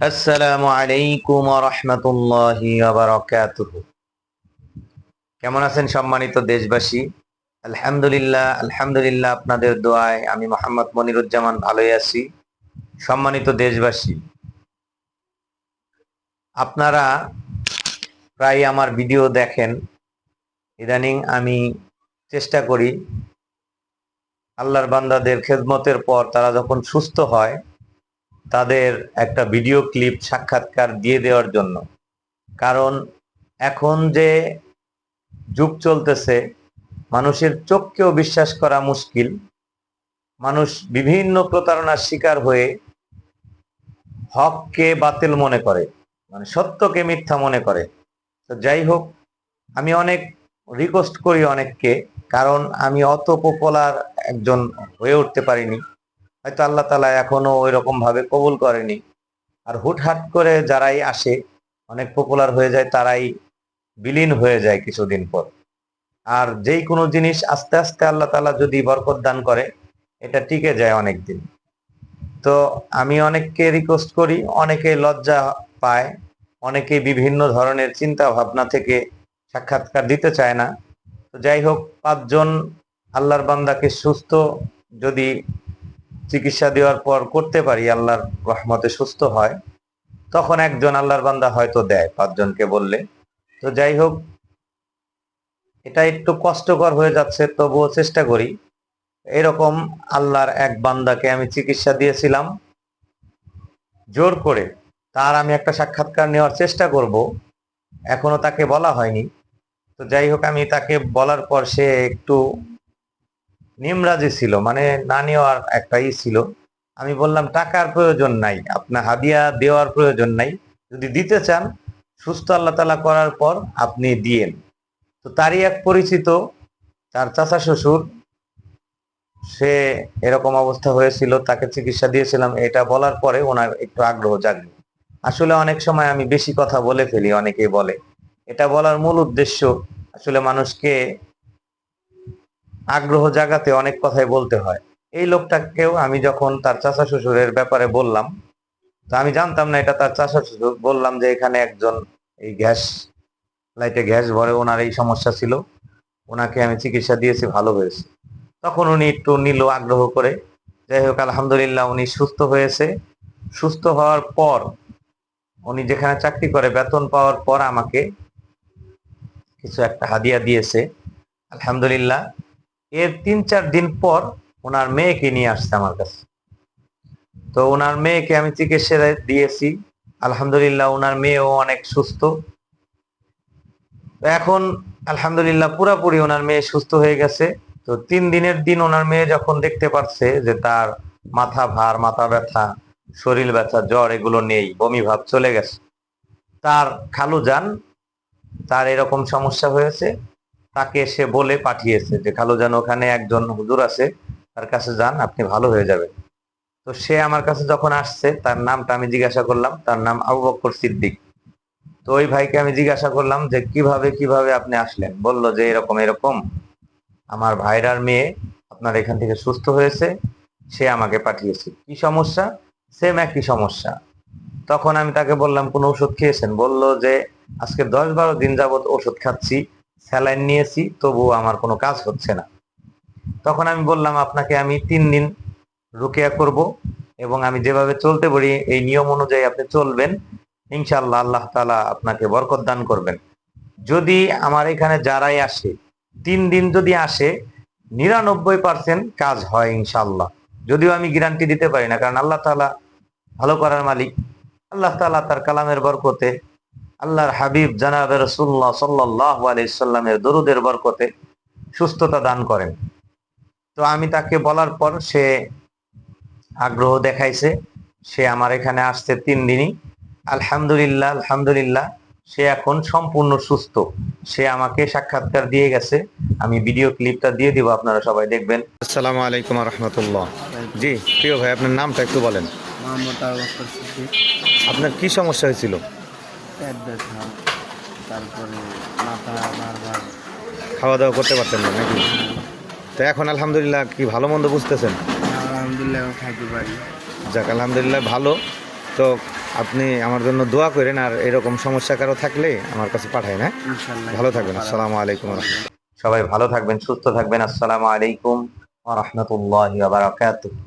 আসসালামু আলাইকুম রহমতুল্লাহি কেমন আছেন সম্মানিত দেশবাসী? আলহামদুলিল্লাহ আলহামদুলিল্লাহ আপনাদের দোয়ায় আমি মোহাম্মদ মনিরুজ্জামান ভালোই আছি। সম্মানিত দেশবাসী, আপনারা প্রায় আমার ভিডিও দেখেন। ইদানিং আমি চেষ্টা করি আল্লাহর বান্দাদের খেদমতের পর তারা যখন সুস্থ হয় তাদের একটা ভিডিও ক্লিপ সাক্ষাৎকার দিয়ে দেওয়ার জন্য। কারণ এখন যে যুগ চলতেছে, মানুষের চোখকেও বিশ্বাস করা মুশকিল। মানুষ বিভিন্ন প্রতারণার শিকার হয়ে হককে বাতিল মনে করে মানে সত্যকে মিথ্যা মনে করে। তো যাই হোক, আমি অনেক রিকোয়েস্ট করি অনেককে, কারণ আমি অত পপুলার একজন হয়ে উঠতে পারিনি। হয়তো আল্লাহ তালা এখনও ওই রকম ভাবে কবুল করেনি। আর হুটহাট করে যারাই আসে, অনেক পপুলার হয়ে যায়, তারাই বিলীন হয়ে যায় কিছুদিন পর। আর যেই কোনো জিনিস আস্তে আস্তে আল্লাহ তালা যদি বরকত দান করে, এটা টিকে যায় অনেক দিন তো আমি অনেককে রিকোয়েস্ট করি, অনেকে লজ্জা পায়, অনেকে বিভিন্ন ধরনের চিন্তা ভাবনা থেকে সাক্ষাৎকার দিতে চায় না। তো যাই হোক, পাঁচজন আল্লাহর বান্দাকে সুস্থ যদি চিকিৎসা দেওয়ার পর করতে পারি, আল্লাহর রহমতে সুস্থ হয়। তখন একজন আল্লাহর বান্দা হয়তো দেয়, পাঁচজনকে বললে। তো যাই হোক, এটা একটু কষ্টকর হয়ে যাচ্ছে, তবুও চেষ্টা করি। এরকম আল্লাহর এক বান্দাকে আমি চিকিৎসা দিয়েছিলাম। জোর করে তার আমি একটা সাক্ষাৎকার নেওয়ার চেষ্টা করব। এখনও তাকে বলা হয়নি। তো যাই হোক, আমি তাকে বলার পর সে একটু নিমরাজি ছিল মানে না নেওয়ার একটাই ছিল। আমি বললাম, টাকার প্রয়োজন নাই, আপনার হাদিয়া দেওয়ার প্রয়োজন নাই। যদি দিতে চান, সুস্থ আল্লাহ তালা করার পর আপনি দিয়েন। তো তারই এক পরিচিত, তার চাচা শ্বশুর, সে এরকম অবস্থা হয়েছিল, তাকে চিকিৎসা দিয়েছিলাম। এটা বলার পরে ওনার একটু আগ্রহ জাগলো। আসলে অনেক সময় আমি বেশি কথা বলে ফেলি, অনেকেই বলে। এটা বলার মূল উদ্দেশ্য, আসলে মানুষকে আগ্রহ জাগাতে অনেক কথাই বলতে হয়। এই লোকটাকেও আমি যখন তার চাচা শ্বশুরের ব্যাপারে বললাম, তো আমি জানতাম না এটা তার চাচা শ্বশুর। বললাম যে এখানে একজন এই গ্যাস লাইটে গ্যাস ভরে, ওনার এই সমস্যা ছিল। ওনাকে আমি চিকিৎসা দিয়েছি, ভালো হয়েছে। তখন উনি একটু নিল আগ্রহ করে। যাই হোক, আলহামদুলিল্লাহ উনি সুস্থ হয়েছে। সুস্থ হওয়ার পর উনি যেখানে চাকরি করে, বেতন পাওয়ার পর আমাকে কিছু একটা হাদিয়া দিয়েছে। আলহামদুলিল্লাহ এর তিন চার দিন পর ওনার মেয়েকে নিয়ে আসছে আমার কাছে। তো ওনার মেয়েকে আমি চিকিৎসা দিয়েছি। আলহামদুলিল্লাহ ওনার মেয়েও অনেক সুস্থ। এখন আলহামদুলিল্লাহ পুরাপুরি ওনার মেয়ে সুস্থ হয়ে গেছে। তো তিন দিনের দিন ওনার মেয়ে যখন দেখতে পারছে যে তার মাথা ভার, মাথা ব্যথা, শরীর ব্যথা, জ্বর এগুলো নেই, বমি ভাব চলে গেছে। তার খালু যান, তার এরকম সমস্যা হয়েছে। তাকে সে বলে পাঠিয়েছে যে খালু যান ওখানে একজন হুজুর আছে, তার কাছে যান, আপনি ভালো হয়ে যাবেন। তো সে আমার কাছে যখন আসছে, তার নামটা আমি জিজ্ঞাসা করলাম, তার নাম আবু বক্কর সিদ্দিক। তো ওই ভাইকে আমি জিজ্ঞাসা করলাম যে, কীভাবে কীভাবে আপনি আসলেন? বলল যে, এরকম এরকম। আমার ভাইরার মেয়ে আপনার এখান থেকে সুস্থ হয়েছে, সে আমাকে পাঠিয়েছে। কি সমস্যা? সেম একই সমস্যা। তখন আমি তাকে বললাম, কোন ওষুধ খেয়েছেন? বলল যে, আজকে দশ বারো দিন যাবত ওষুধ খাচ্ছি স্যালাইন নিয়েছি তবুও আমার কোনো কাজ হচ্ছে না। তখন আমি বললাম, আপনাকে আমি তিন দিন রুকিয়া করব এবং আমি যেভাবে চলতে পারি, এই নিয়ম অনুযায়ী আপনি চলবেন। ইনশাল্লাহ আল্লাহ তালা আপনাকে বরকত দান করবেন। যদি আমার এখানে যারাই আসে, তিন দিন যদি আসে, নিরানব্বই পার্সেন্ট কাজ হয় ইনশাল্লাহ যদিও আমি গ্যারান্টি দিতে পারি না, কারণ আল্লাহ তালা ভালো করার মালিক। আল্লাহ তালা তার কালামের বরকতে আল্লাহর হাবিব জানাব রসুল্লাহ সাল্লাহ আলাইসাল্লামের দরুদের বরকতে সুস্থতা দান করেন। তো আমি তাকে বলার পর সে আগ্রহ দেখাইছে। সে আমার এখানে আসছে তিন দিনই। আলহামদুলিল্লাহ আলহামদুলিল্লাহ সে এখন সম্পূর্ণ সুস্থ। সে আমাকে সাক্ষাৎকার দিয়ে গেছে। আমি ভিডিও ক্লিপটা দিয়ে দিব আপনারা সবাই দেখবেন। আসসালামু আলাইকুম রহমতুল্লাহ। জি প্রিয় ভাই আপনার নামটা একটু বলেন। আপনার কি সমস্যা হয়েছিল? পেট ব্যথা তারপরে মাথা বারবার। খাওয়া দাওয়া করতে পারতেন না নাকি? তো এখন আলহামদুলিল্লাহ কি ভালো মন্দ বুঝতেছেন? আলহামদুলিল্লাহ খাইতে পারি। যাক আলহামদুলিল্লাহ ভালো। তো আপনি আমার জন্য দোয়া করেন আর এরকম সমস্যা কারও থাকলে আমার কাছে পাঠায় না? ভালো থাকবেন আসসালামু আলাইকুম সবাই ভালো থাকবেন সুস্থ থাকবেন আসসালামু আলাইকুম ওয়া রাহমাতুল্লাহি ওয়া বারাকাতুহু।